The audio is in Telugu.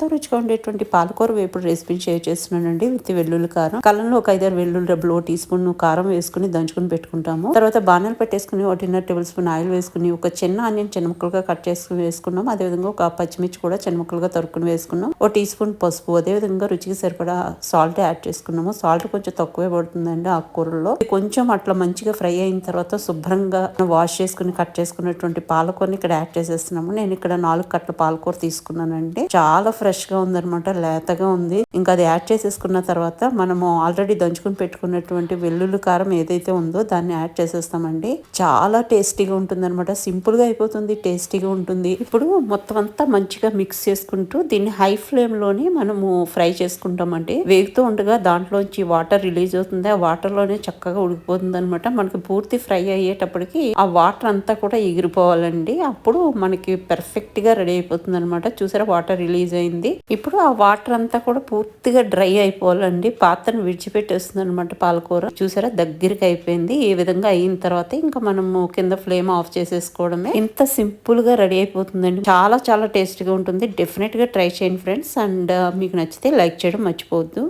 ఎంతో రుచిగా ఉండేటువంటి పాలకూర వేపుడు రెసిపీని షేర్ చేస్తున్నానండి విత్ వెల్లుల్లి కారం. కళ్ళంలో ఒక ఐదారు వెల్లుల్లి డబ్బులు టీ స్పూన్ కారం వేసుకుని దంచుకుని పెట్టుకుంటాము. తర్వాత బాణాలు పెట్టేసుకుని డిన్నర్ టేబుల్ స్పూన్ ఆయిల్ వేసుకుని ఒక చిన్న ఆనియన్ చిన్న ముక్కలుగా కట్ చేసుకుని వేసుకున్నాం అదేవిధంగా ఒక పచ్చిమిర్చి కూడా చిన్న ముక్కలుగా తరుక్కుని వేసుకున్నాం ఒక టీ స్పూన్ పసుపు అదేవిధంగా రుచికి సరిపడా సాల్ట్ యాడ్ చేసుకున్నాము. సాల్ట్ కొంచెం తక్కువే పడుతుందండి ఆకుకూరల్లో కొంచెం అట్లా మంచిగా ఫ్రై అయిన తర్వాత శుభ్రంగా వాష్ చేసుకుని కట్ చేసుకున్నటువంటి పాలకూరని ఇక్కడ యాడ్ చేసేస్తున్నాము. నేను ఇక్కడ నాలుగు కట్ల పాలకూర తీసుకున్నానండి. చాలా ఫ్రెష్ గా ఉందన్నమాట లేతగా ఉంది. ఇంకా అది యాడ్ చేసేసుకున్న తర్వాత మనము ఆల్రెడీ దంచుకుని పెట్టుకున్నటువంటి వెల్లుల్లి కారం ఏదైతే ఉందో దాన్ని యాడ్ చేసేస్తామండి. చాలా టేస్టీగా ఉంటుంది అనమాట సింపుల్గా అయిపోతుంది టేస్టీగా ఉంటుంది. ఇప్పుడు మొత్తం అంతా మంచిగా మిక్స్ చేసుకుంటూ దీన్ని హై ఫ్లేమ్లోనే మనము ఫ్రై చేసుకుంటామండి. వేగుతూ ఉండగా దాంట్లోంచి వాటర్ రిలీజ్ అవుతుంది. ఆ వాటర్లోనే చక్కగా ఉడికిపోతుంది అనమాట మనకి పూర్తి ఫ్రై అయ్యేటప్పటికి ఆ వాటర్ అంతా కూడా ఎగిరిపోవాలండి. అప్పుడు మనకి పర్ఫెక్ట్గా రెడీ అయిపోతుంది అనమాట చూసారా? వాటర్ రిలీజ్ అయింది. ఇప్పుడు ఆ వాటర్ అంతా కూడా పూర్తిగా డ్రై అయిపోవాలండి. పాత్రను విడిచిపెట్టేస్తుంది అనమాట పాలకూర. చూసారా? దగ్గరికి అయిపోయింది. ఈ విధంగా అయిన తర్వాత ఇంకా మనము కింద ఫ్లేమ్ ఆఫ్ చేసేసుకోవడమే. ఇంత సింపుల్గా రెడీ అయిపోతుందండి. చాలా చాలా టేస్టీగా ఉంటుంది. డెఫినెట్గా ట్రై చేయండి ఫ్రెండ్స్. అండ్ మీకు నచ్చితే లైక్ చేయడం మర్చిపోవద్దు.